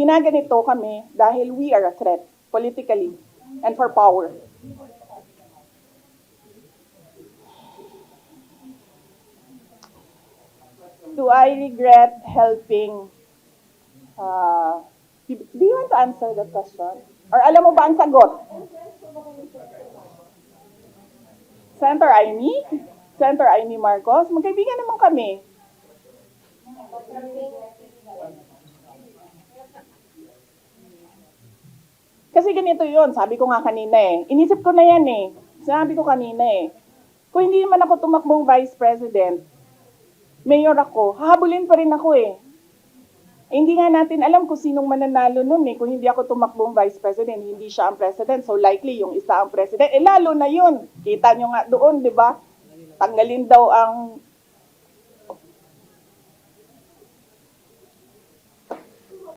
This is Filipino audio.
Ginaganito kami dahil we are a threat politically and for power. Do I regret helping uh, do you want to answer that question? Or alam mo ba ang sagot? Senator Amy? Senator Amy Marcos? Magkaibigan naman kami. Kasi ganito yon sabi ko nga kanina eh. Inisip ko na yan eh. Sinabi ko kanina eh. Kung hindi naman ako tumakbong vice president, mayor ako, hahabulin pa rin ako eh. Eh, hindi nga natin alam kung sinong mananalo nun eh. Kung hindi ako tumakbong vice president, hindi siya ang president. So likely yung isa ang president. Eh lalo na yun. Kita nyo nga doon, di ba? Tanggalin daw ang